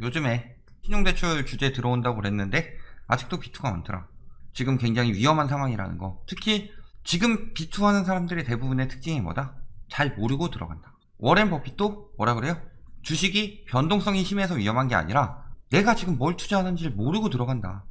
요즘에 신용대출 규제 들어온다고 그랬는데 아직도 B2가 많더라. 지금 굉장히 위험한 상황이라는 거. 특히 지금 B2 하는 사람들의 대부분의 특징이 뭐다? 잘 모르고 들어간다. 워렌 버핏도 뭐라 그래요? 주식이 변동성이 심해서 위험한 게 아니라 내가 지금 뭘 투자하는지를 모르고 들어간다.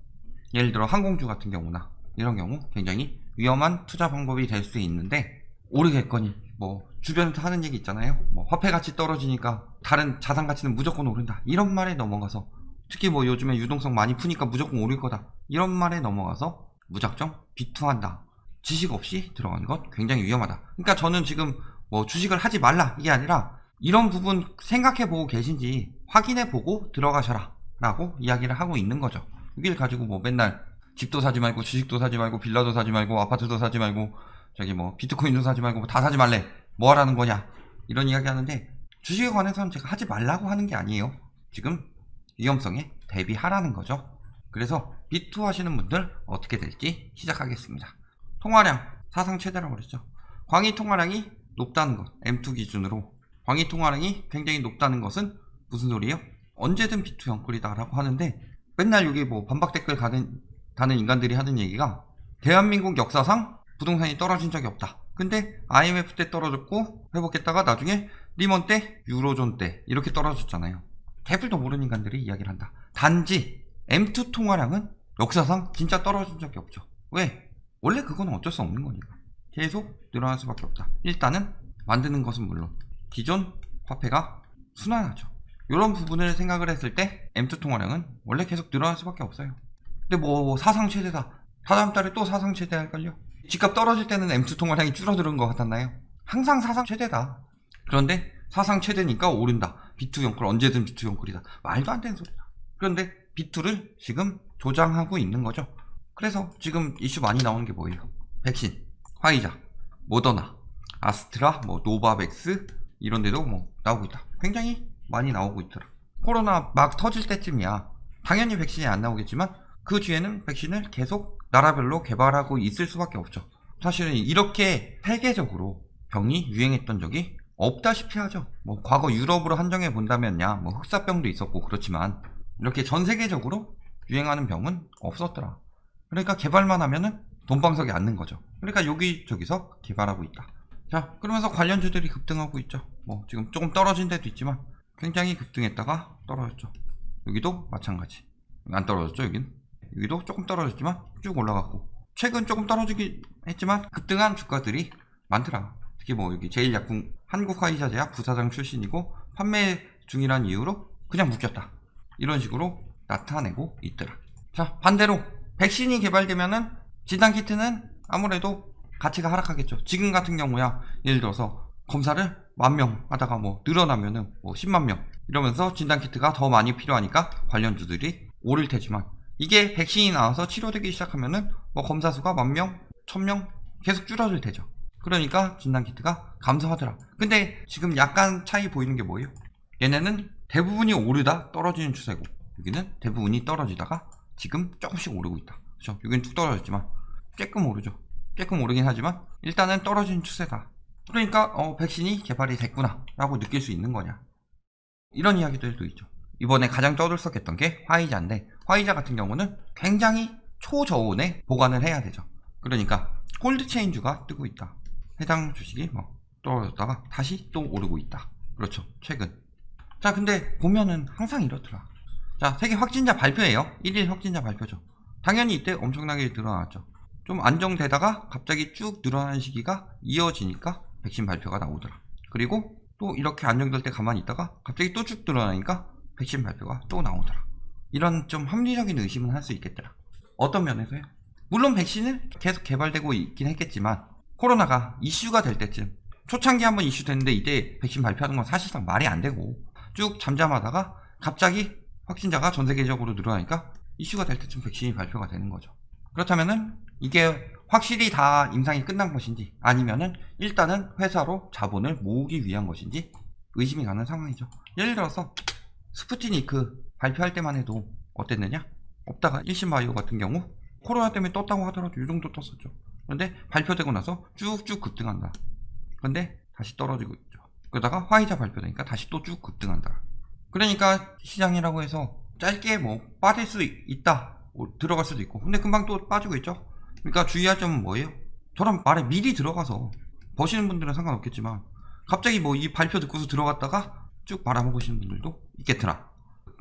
예를 들어 항공주 같은 경우나 이런 경우 굉장히 위험한 투자 방법이 될 수 있는데 오르겠거니 뭐 주변에서 하는 얘기 있잖아요. 뭐 화폐 가치 떨어지니까 다른 자산 가치는 무조건 오른다. 이런 말에 넘어가서 특히 뭐 요즘에 유동성 많이 푸니까 무조건 오를 거다. 이런 말에 넘어가서 무작정 비투한다. 지식 없이 들어가는 것 굉장히 위험하다. 그러니까 저는 지금 뭐 주식을 하지 말라 이게 아니라 이런 부분 생각해 보고 계신지 확인해 보고 들어가셔라 라고 이야기를 하고 있는 거죠. 이길 가지고 뭐 맨날 집도 사지 말고 주식도 사지 말고 빌라도 사지 말고 아파트도 사지 말고 저기 뭐 비트코인도 사지 말고 다 사지 말래 뭐 하라는 거냐 이런 이야기 하는데 주식에 관해서는 제가 하지 말라고 하는 게 아니에요. 지금 위험성에 대비하라는 거죠. 그래서 비투 하시는 분들 어떻게 될지 시작하겠습니다. 통화량 사상 최대라고 그랬죠. 광의 통화량이 높다는 것 M2 기준으로 광의 통화량이 굉장히 높다는 것은 무슨 소리예요? 언제든 비투 영끌이다라고 하는데 맨날 여기 뭐 반박 댓글 가는 다는 인간들이 하는 얘기가 대한민국 역사상 부동산이 떨어진 적이 없다. 근데 IMF 때 떨어졌고 회복했다가 나중에 리먼 때 유로존 때 이렇게 떨어졌잖아요. 개불도 모르는 인간들이 이야기를 한다. 단지 M2 통화량은 역사상 진짜 떨어진 적이 없죠. 왜? 원래 그건 어쩔 수 없는 거니까. 계속 늘어날 수밖에 없다. 일단은 만드는 것은 물론 기존 화폐가 순환하죠. 이런 부분을 생각을 했을 때 M2 통화량은 원래 계속 늘어날 수밖에 없어요. 근데 뭐 사상 최대다. 다다음 달에 또 사상 최대 할걸요? 집값 떨어질 때는 M2 통화량이 줄어드는 것 같았나요? 항상 사상 최대다. 그런데 사상 최대니까 오른다. B2 영끌 언제든 B2 영끌이다. 말도 안 되는 소리다. 그런데 B2를 지금 조장하고 있는 거죠. 그래서 지금 이슈 많이 나오는 게 뭐예요? 백신, 화이자, 모더나, 아스트라, 뭐 노바백스 이런 데도 뭐 나오고 있다. 굉장히 많이 나오고 있더라. 코로나 막 터질 때쯤이야. 당연히 백신이 안 나오겠지만 그 뒤에는 백신을 계속 나라별로 개발하고 있을 수밖에 없죠. 사실은 이렇게 세계적으로 병이 유행했던 적이 없다시피 하죠. 뭐 과거 유럽으로 한정해 본다면야 뭐 흑사병도 있었고 그렇지만 이렇게 전 세계적으로 유행하는 병은 없었더라. 그러니까 개발만 하면은 돈방석이 앉는 거죠. 그러니까 여기저기서 개발하고 있다. 자, 그러면서 관련주들이 급등하고 있죠. 뭐 지금 조금 떨어진 데도 있지만 굉장히 급등했다가 떨어졌죠. 여기도 마찬가지. 안 떨어졌죠, 여긴. 여기도 조금 떨어졌지만 쭉 올라갔고 최근 조금 떨어지긴 했지만 급등한 주가들이 많더라. 특히 뭐 여기 제일약품 한국화이자제약 부사장 출신이고 판매 중이란 이유로 그냥 묶였다. 이런 식으로 나타내고 있더라. 자 반대로 백신이 개발되면은 진단키트는 아무래도 가치가 하락하겠죠. 지금 같은 경우야 예를 들어서 검사를 만 명 하다가 뭐 늘어나면은 뭐 10만 명 이러면서 진단키트가 더 많이 필요하니까 관련주들이 오를 테지만 이게 백신이 나와서 치료되기 시작하면은 뭐 검사 수가 만 명, 천 명 계속 줄어들 테죠. 그러니까 진단 키트가 감소하더라. 근데 지금 약간 차이 보이는 게 뭐예요? 얘네는 대부분이 오르다 떨어지는 추세고 여기는 대부분이 떨어지다가 지금 조금씩 오르고 있다. 그렇죠? 여기는 툭 떨어졌지만 조금 오르죠. 조금 오르긴 하지만 일단은 떨어지는 추세다. 그러니까 어, 백신이 개발이 됐구나 라고 느낄 수 있는 거냐. 이런 이야기들도 있죠. 이번에 가장 떠들썩했던 게 화이자인데 화이자 같은 경우는 굉장히 초저온에 보관을 해야 되죠. 그러니까 콜드체인주가 뜨고 있다. 해당 주식이 뭐 떨어졌다가 다시 또 오르고 있다. 그렇죠. 최근. 자, 근데 보면은 항상 이렇더라. 자, 세계 확진자 발표예요. 1일 확진자 발표죠. 당연히 이때 엄청나게 늘어났죠. 좀 안정되다가 갑자기 쭉 늘어나는 시기가 이어지니까 백신 발표가 나오더라. 그리고 또 이렇게 안정될 때 가만히 있다가 갑자기 또 쭉 늘어나니까 백신 발표가 또 나오더라. 이런 좀 합리적인 의심은 할 수 있겠더라. 어떤 면에서요? 물론 백신은 계속 개발되고 있긴 했겠지만 코로나가 이슈가 될 때쯤 초창기 한번 이슈 됐는데 이때 백신 발표하는 건 사실상 말이 안 되고 쭉 잠잠하다가 갑자기 확진자가 전 세계적으로 늘어나니까 이슈가 될 때쯤 백신이 발표가 되는 거죠. 그렇다면은 이게 확실히 다 임상이 끝난 것인지 아니면은 일단은 회사로 자본을 모으기 위한 것인지 의심이 가는 상황이죠. 예를 들어서 스푸트니크 발표할 때만 해도 어땠느냐? 없다가 일신바이오 같은 경우 코로나 때문에 떴다고 하더라도 이 정도 떴었죠. 그런데 발표되고 나서 쭉쭉 급등한다. 그런데 다시 떨어지고 있죠. 그러다가 화이자 발표되니까 다시 또 쭉 급등한다. 그러니까 시장이라고 해서 짧게 뭐 빠질 수 있- 있다. 뭐 들어갈 수도 있고. 근데 금방 또 빠지고 있죠. 그러니까 주의할 점은 뭐예요? 저런 말에 미리 들어가서 버시는 분들은 상관없겠지만 갑자기 뭐 이 발표 듣고서 들어갔다가 쭉 말아먹으시는 분들도 있겠더라.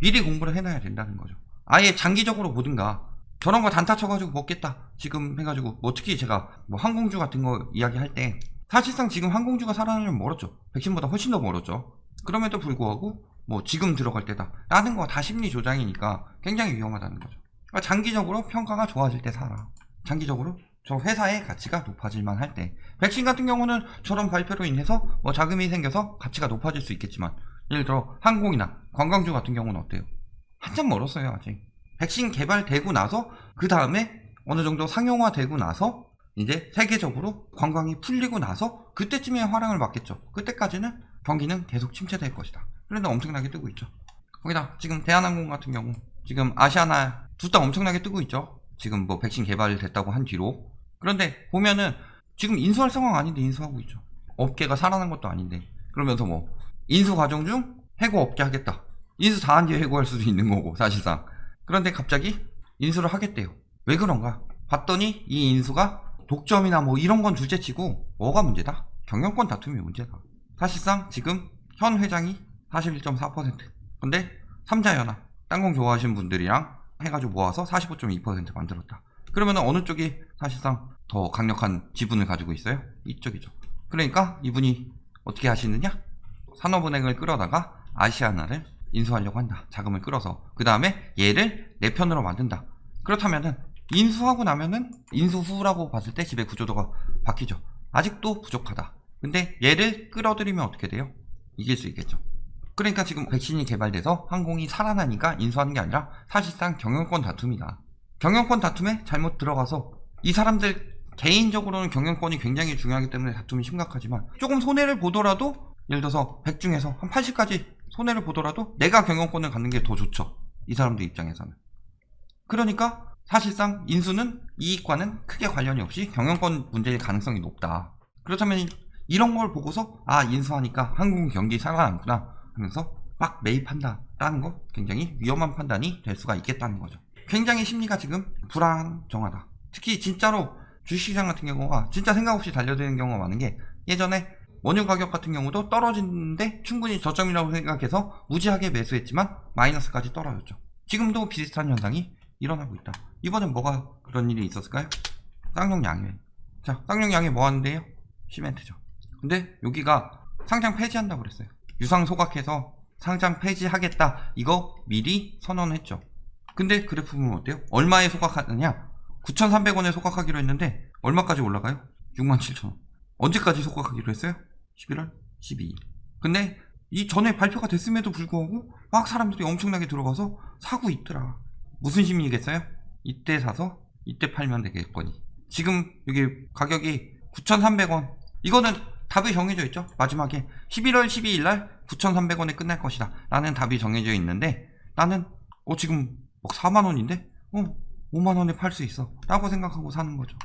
미리 공부를 해놔야 된다는 거죠. 아예 장기적으로 보든가 저런 거 단타 쳐가지고 먹겠다. 지금 해가지고 뭐 특히 제가 뭐 항공주 같은 거 이야기할 때 사실상 지금 항공주가 살아나려면 멀었죠. 백신보다 훨씬 더 멀었죠. 그럼에도 불구하고 뭐 지금 들어갈 때다. 라는 거 다 심리 조장이니까 굉장히 위험하다는 거죠. 그러니까 장기적으로 평가가 좋아질 때 사라. 장기적으로 저 회사의 가치가 높아질만 할 때. 백신 같은 경우는 저런 발표로 인해서 뭐 자금이 생겨서 가치가 높아질 수 있겠지만 예를 들어 항공이나 관광주 같은 경우는 어때요? 한참 멀었어요 아직. 백신 개발되고 나서 그 다음에 어느 정도 상용화되고 나서 이제 세계적으로 관광이 풀리고 나서 그때쯤에 화랑을 맞겠죠. 그때까지는 경기는 계속 침체될 것이다. 그런데 엄청나게 뜨고 있죠. 거기다 지금 대한항공 같은 경우 지금 아시아나 둘 다 엄청나게 뜨고 있죠. 지금 뭐 백신 개발됐다고 한 뒤로. 그런데 보면은 지금 인수할 상황 아닌데 인수하고 있죠. 업계가 살아난 것도 아닌데. 그러면서 뭐 인수 과정 중 해고 없게 하겠다. 인수 다 한 뒤에 해고할 수도 있는 거고 사실상. 그런데 갑자기 인수를 하겠대요. 왜 그런가? 봤더니 이 인수가 독점이나 뭐 이런 건 둘째치고 뭐가 문제다? 경영권 다툼이 문제다. 사실상 지금 현 회장이 41.4%. 근데 삼자연합 땅콩 좋아하시는 분들이랑 해가지고 모아서 45.2% 만들었다. 그러면 어느 쪽이 사실상 더 강력한 지분을 가지고 있어요? 이쪽이죠. 그러니까 이분이 어떻게 하시느냐? 산업은행을 끌어다가 아시아나를 인수하려고 한다. 자금을 끌어서. 그 다음에 얘를 내 편으로 만든다. 그렇다면은 인수하고 나면은 인수 후라고 봤을 때 지배 구조도가 바뀌죠. 아직도 부족하다. 근데 얘를 끌어들이면 어떻게 돼요? 이길 수 있겠죠. 그러니까 지금 백신이 개발돼서 항공이 살아나니까 인수하는 게 아니라 사실상 경영권 다툼이다. 경영권 다툼에 잘못 들어가서 이 사람들 개인적으로는 경영권이 굉장히 중요하기 때문에 다툼이 심각하지만 조금 손해를 보더라도 예를 들어서 100 중에서 한 80까지 손해를 보더라도 내가 경영권을 갖는 게 더 좋죠. 이 사람들 입장에서는. 그러니까 사실상 인수는 이익과는 크게 관련이 없이 경영권 문제일 가능성이 높다. 그렇다면 이- 이런 걸 보고서 아 인수하니까 항공 경기 살아남구나 하면서 막 매입한다라는 거 굉장히 위험한 판단이 될 수가 있겠다는 거죠. 굉장히 심리가 지금 불안정하다. 특히 진짜로 주식시장 같은 경우가 진짜 생각 없이 달려드는 경우가 많은 게 예전에 원유 가격 같은 경우도 떨어지는데 충분히 저점이라고 생각해서 무지하게 매수했지만 마이너스까지 떨어졌죠. 지금도 비슷한 현상이 일어나고 있다. 이번엔 뭐가 그런 일이 있었을까요? 쌍용 양회. 자, 쌍용 양회 뭐 하는데요? 시멘트죠. 근데 여기가 상장 폐지한다고 그랬어요. 유상 소각해서 상장 폐지하겠다. 이거 미리 선언했죠. 근데 그래프 보면 어때요? 얼마에 소각하느냐? 9,300원에 소각하기로 했는데 얼마까지 올라가요? 67,000원. 언제까지 소각하기로 했어요? 11월 12일. 근데 이 전에 발표가 됐음에도 불구하고 막 사람들이 엄청나게 들어가서 사고 있더라. 무슨 심리겠어요? 이때 사서 이때 팔면 되겠거니. 지금 여기 가격이 9,300원. 이거는 답이 정해져 있죠. 마지막에 11월 12일 날 9,300원에 끝날 것이다. 라는 답이 정해져 있는데 나는 어 지금 막 4만 원인데 어 5만 원에 팔 수 있어. 라고 생각하고 사는 거죠.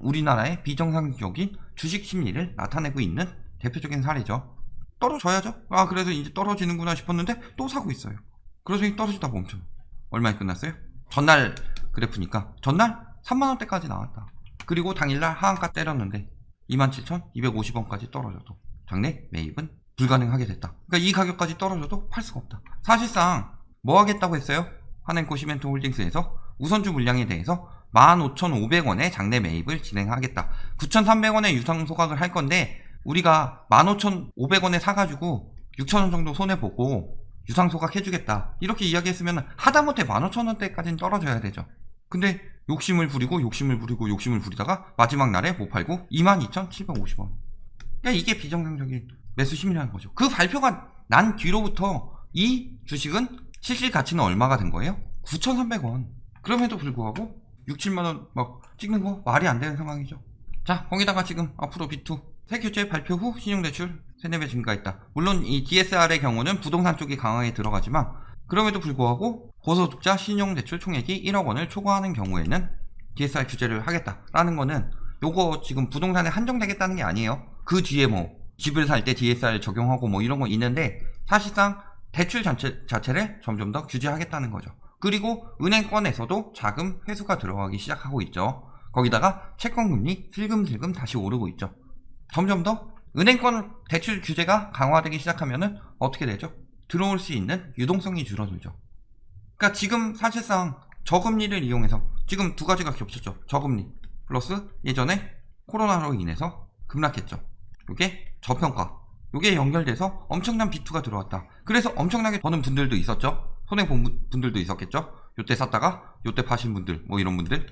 우리나라의 비정상적인 주식 심리를 나타내고 있는 대표적인 사례죠. 떨어져야죠. 아 그래서 이제 떨어지는구나 싶었는데 또 사고 있어요. 그래서 이 떨어지다 멈춰. 얼마에 끝났어요? 전날 그래프니까 전날 3만 원대까지 나왔다. 그리고 당일날 하한가 때렸는데 27,250원까지 떨어져도 장내 매입은 불가능하게 됐다. 그러니까 이 가격까지 떨어져도 팔 수가 없다. 사실상 뭐 하겠다고 했어요? 한행코 시멘트 홀딩스에서 우선주 물량에 대해서 15,500원에 장내 매입을 진행하겠다. 9,300원에 유상 소각을 할 건데 우리가 15,500원에 사가지고 6,000원 정도 손해보고 유상 소각 해주겠다. 이렇게 이야기했으면 하다못해 15,000원대까지는 떨어져야 되죠. 근데 욕심을 부리고 욕심을 부리고 욕심을 부리다가 마지막 날에 못 팔고 22,750원. 그러니까 이게 비정상적인 매수 심리라는 거죠. 그 발표가 난 뒤로부터 이 주식은 실질 가치는 얼마가 된 거예요? 9,300원. 그럼에도 불구하고 6, 7만원 막 찍는 거 말이 안 되는 상황이죠. 자, 거기다가 지금 앞으로 B2 새 규제 발표 후 신용대출 3, 4배 증가했다. 물론 이 DSR의 경우는 부동산 쪽이 강하게 들어가지만 그럼에도 불구하고 고소득자 신용대출 총액이 1억 원을 초과하는 경우에는 DSR 규제를 하겠다라는 거는 요거 지금 부동산에 한정되겠다는 게 아니에요. 그 뒤에 뭐 집을 살 때 DSR 적용하고 뭐 이런 거 있는데 사실상 대출 자체, 자체를 점점 더 규제하겠다는 거죠. 그리고 은행권에서도 자금 회수가 들어가기 시작하고 있죠. 거기다가 채권금리 슬금슬금 다시 오르고 있죠. 점점 더 은행권 대출 규제가 강화되기 시작하면은 어떻게 되죠? 들어올 수 있는 유동성이 줄어들죠. 그러니까 지금 사실상 저금리를 이용해서 지금 두 가지가 겹쳤죠. 저금리 플러스 예전에 코로나로 인해서 급락했죠. 이게 저평가. 이게 연결돼서 엄청난 비투가 들어왔다. 그래서 엄청나게 버는 분들도 있었죠. 손해 본 분- 분들도 있었겠죠. 요때 샀다가 요때 파신 분들, 뭐 이런 분들.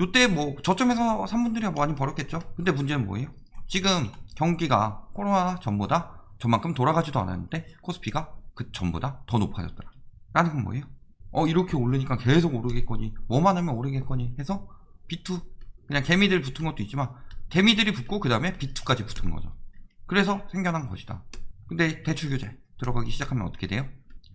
요때 뭐 저점에서 산 분들이 많이 벌었겠죠. 근데 문제는 뭐예요? 지금 경기가 코로나 전보다 저만큼 돌아가지도 않았는데 코스피가 그 전보다 더 높아졌더라. 라는 건 뭐예요? 어 이렇게 오르니까 계속 오르겠거니 뭐만 하면 오르겠거니 해서 B2 그냥 개미들 붙은 것도 있지만 개미들이 붙고 그 다음에 B2까지 붙은 거죠. 그래서 생겨난 것이다. 근데 대출 규제 들어가기 시작하면 어떻게 돼요?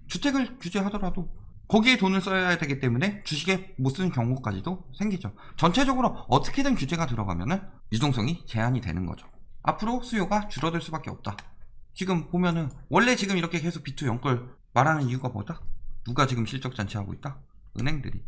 주택을 규제하더라도 거기에 돈을 써야 되기 때문에 주식에 못 쓰는 경우까지도 생기죠. 전체적으로 어떻게든 규제가 들어가면은 유동성이 제한이 되는 거죠. 앞으로 수요가 줄어들 수밖에 없다. 지금 보면은 원래 지금 이렇게 계속 B2 연끌 말하는 이유가 뭐다? 누가 지금 실적 잔치하고 있다? 은행들이.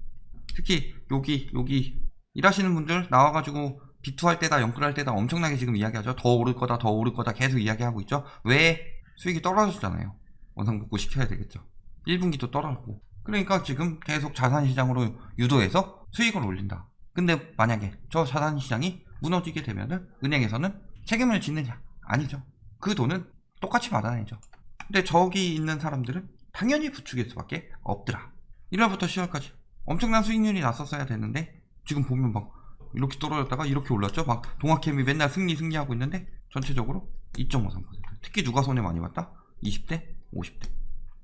특히 여기 여기 일하시는 분들 나와가지고 B2 할 때다 연끌 할 때다 엄청나게 지금 이야기하죠. 더 오를 거다 더 오를 거다 계속 이야기하고 있죠. 왜 수익이 떨어졌잖아요. 원상복구 시켜야 되겠죠. 1분기도 떨어졌고. 그러니까 지금 계속 자산시장으로 유도해서 수익을 올린다. 근데 만약에 저 자산시장이 무너지게 되면은 은행에서는 책임을 짓느냐? 아니죠. 그 돈은 똑같이 받아내죠. 근데 저기 있는 사람들은 당연히 부추길 수밖에 없더라. 1월부터 10월까지 엄청난 수익률이 났었어야 되는데 지금 보면 막 이렇게 떨어졌다가 이렇게 올랐죠. 막 동학개미 맨날 승리 승리하고 있는데 전체적으로 2.53%. 특히 누가 손해 많이 봤다? 20대, 50대.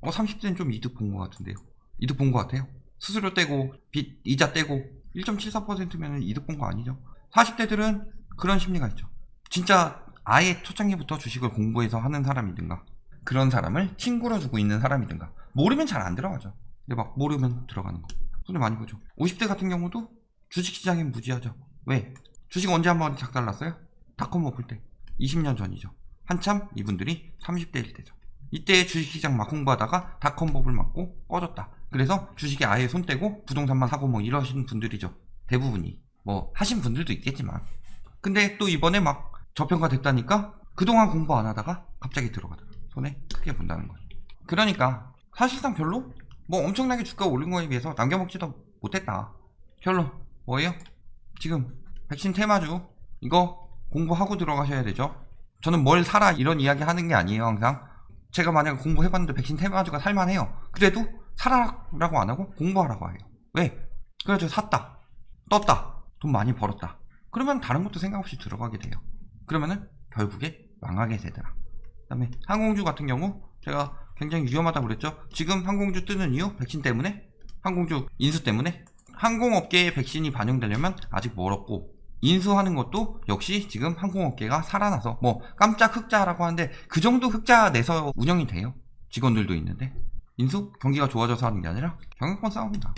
어 30대는 좀 이득 본 것 같은데요. 이득 본 것 같아요. 수수료 떼고 빚 이자 떼고 1.74%면 이득 본 거 아니죠. 40대들은 그런 심리가 있죠. 진짜 아예 초창기부터 주식을 공부해서 하는 사람이든가 그런 사람을 친구로 두고 있는 사람이든가 모르면 잘 안 들어가죠. 근데 막 모르면 들어가는 거. 손해 많이 보죠. 50대 같은 경우도 주식시장이 무지하죠. 왜? 주식 언제 한번 작달났어요? 닷컴 먹을 때. 20년 전이죠. 한참 이분들이 30대일 때죠. 이때 주식시장 막 공부하다가 닷컴 법을 맞고 꺼졌다. 그래서 주식에 아예 손 떼고 부동산만 사고 뭐 이러시는 분들이죠. 대부분이. 뭐 하신 분들도 있겠지만. 근데 또 이번에 막 저평가 됐다니까 그동안 공부 안 하다가 갑자기 들어가더라. 손에 크게 본다는 거죠. 그러니까 사실상 별로 뭐 엄청나게 주가 오른 거에 비해서 남겨먹지도 못했다. 결론 뭐예요? 지금 백신 테마주 이거 공부하고 들어가셔야 되죠. 저는 뭘 사라 이런 이야기 하는 게 아니에요 항상. 제가 만약에 공부해봤는데 백신 테마주가 살만해요. 그래도 사라라고 안 하고 공부하라고 해요. 왜? 그래서 샀다. 떴다. 돈 많이 벌었다. 그러면 다른 것도 생각 없이 들어가게 돼요. 그러면은 결국에 망하게 되더라. 그 다음에 항공주 같은 경우 제가 굉장히 위험하다고 그랬죠. 지금 항공주 뜨는 이유 백신 때문에 항공주 인수 때문에 항공업계에 백신이 반영되려면 아직 멀었고 인수하는 것도 역시 지금 항공업계가 살아나서 뭐 깜짝 흑자라고 하는데 그 정도 흑자 내서 운영이 돼요. 직원들도 있는데 인수 경기가 좋아져서 하는 게 아니라 경영권 싸움이다.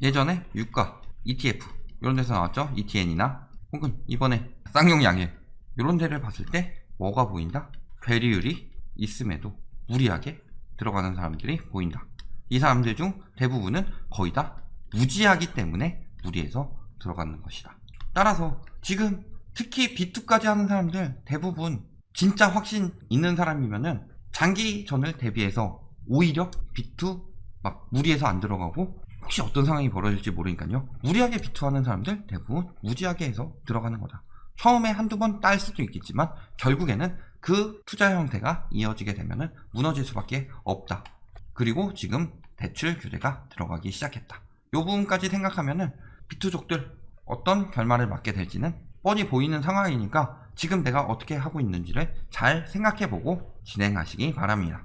예전에 유가, ETF 이런 데서 나왔죠. ETN이나 혹은 이번에 쌍용 양일 이런 데를 봤을 때 뭐가 보인다? 괴리율이 있음에도 무리하게 들어가는 사람들이 보인다. 이 사람들 중 대부분은 거의 다 무지하기 때문에 무리해서 들어가는 것이다. 따라서 지금 특히 B2까지 하는 사람들 대부분 진짜 확신 있는 사람이면은 장기 전을 대비해서 오히려 B2 막 무리해서 안 들어가고 혹시 어떤 상황이 벌어질지 모르니까요. 무리하게 B2 하는 사람들 대부분 무지하게 해서 들어가는 거다. 처음에 한두 번 딸 수도 있겠지만 결국에는 그 투자 형태가 이어지게 되면은 무너질 수밖에 없다. 그리고 지금 대출 규제가 들어가기 시작했다. 요 부분까지 생각하면은 비투족들 어떤 결말을 맞게 될지는 뻔히 보이는 상황이니까 지금 내가 어떻게 하고 있는지를 잘 생각해보고 진행하시기 바랍니다.